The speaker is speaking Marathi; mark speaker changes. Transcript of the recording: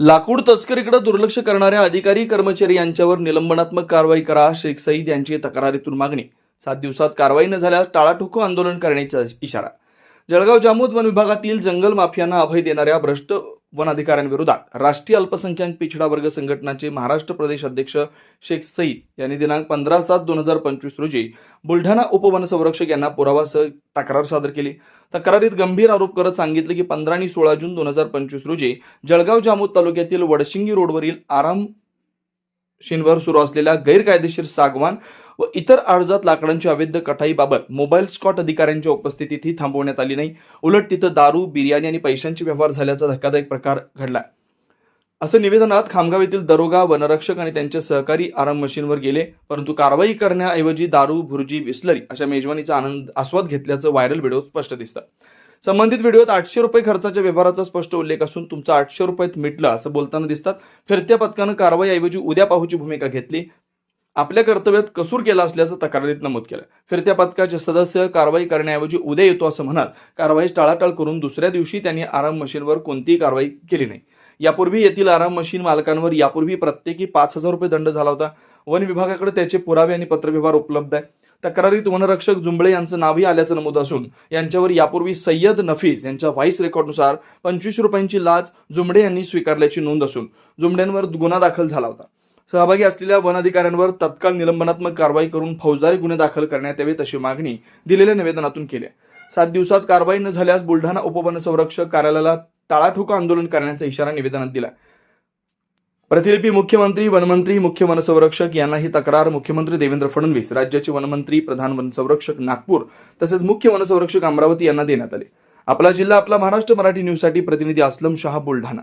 Speaker 1: लाकूड तस्करीकडे दुर्लक्ष करणाऱ्या अधिकारी कर्मचारी यांच्यावर निलंबनात्मक कारवाई करा शेख सईद यांची तक्रारीतून मागणी. सात दिवसात कारवाई न झाल्यास टाळाठोको आंदोलन करण्याचा इशारा. जळगाव जामोद वन विभागातील जंगल माफियांना अभय देणाऱ्या भ्रष्ट वन अधिकाऱ्यांविरोधात राष्ट्रीय अल्पसंख्याक पिछडा वर्ग संघटनाचे महाराष्ट्र प्रदेश अध्यक्ष शेख सईद यांनी दिनांक पंधरा सात दोन हजार पंचवीस रोजी बुलढाणा उपवनसंरक्षक यांना पुरावासह तक्रार सादर केली. तक्रारीत गंभीर आरोप करत सांगितले की पंधरा आणि सोळा जून दोन हजार पंचवीस रोजी जळगाव जामोद तालुक्यातील वडशिंगी रोडवरील आराम शिनवर सुरू असलेल्या गैरकायदेशीर सागवान व इतर अर्जात लाकडांची अवैध कटाईबाबत मोबाईल स्कॉट अधिकाऱ्यांच्या उपस्थितीत ही थांबवण्यात आली नाही. उलट तिथं दारू बिर्याणी आणि पैशांचे व्यवहार झाल्याचा धक्कादायक प्रकार घडला असं निवेदनात खामगाव येथील दरोगा वनरक्षक आणि त्यांचे सहकारी आराम मशीनवर गेले परंतु कारवाई करण्याऐवजी दारू भुर्जी बिस्लरी अशा मेजवानीचा आनंद आस्वाद घेतल्याचं व्हायरल व्हिडिओ स्पष्ट दिसतं संबंधित व्हिडिओत आठशे रुपये खर्चाच्या व्यवहाराचा स्पष्ट उल्लेख असून तुमचा आठशे रुपयात मिटलं असं बोलताना दिसतात. फिरत्या पथकानं कारवाईऐवजी उद्या पाहूची भूमिका घेतली. आपल्या कर्तव्यात कसूर केला असल्याचं तक्रारीत नमूद केलं. फिरत्या पथकाचे सदस्य कारवाई करण्याऐवजी उद्या येतो असं म्हणत कारवाई टाळाटाळ करून दुसऱ्या दिवशी त्यांनी आराम मशीनवर कोणतीही कारवाई केली नाही. यापूर्वी येथील आराम मशीन मालकांवर यापूर्वी प्रत्येकी पाच हजार रुपये दंड झाला होता. वन विभागाकडे त्याचे पुरावे आणि पत्रव्यवहार उपलब्ध आहे. तक्रारीत वनरक्षक जुंबळे यांचं नावही आल्याचं नमूद असून यांच्यावर यापूर्वी सय्यद नफीज यांच्या व्हाईस रेकॉर्डनुसार पंचवीस रुपयांची लाच जुंबडे यांनी स्वीकारल्याची नोंद असून जुंबड्यांवर गुन्हा दाखल झाला होता. सहभागी असलेल्या वन अधिकाऱ्यांवर तत्काळ निलंबनात्मक कारवाई करून फौजदारी गुन्हे दाखल करण्यात यावेत अशी मागणी दिलेल्या निवेदनातून केली सात दिवसात कारवाई न झाल्यास बुलढाणा उपवन संरक्षक कार्यालयाला टाळाठोका आंदोलन करण्याचा इशारा निवेदनात दिला प्रतिलिपी मुख्यमंत्री वनमंत्री मुख्य वनसंरक्षक यांना ही तक्रार. मुख्यमंत्री देवेंद्र फडणवीस राज्याचे वनमंत्री प्रधान वनसंरक्षक नागपूर तसेच मुख्य वनसंरक्षक अमरावती यांना देण्यात आले. आपला जिल्हा आपला महाराष्ट्र मराठी न्यूजसाठी प्रतिनिधी असलम शहा बुलढाणा.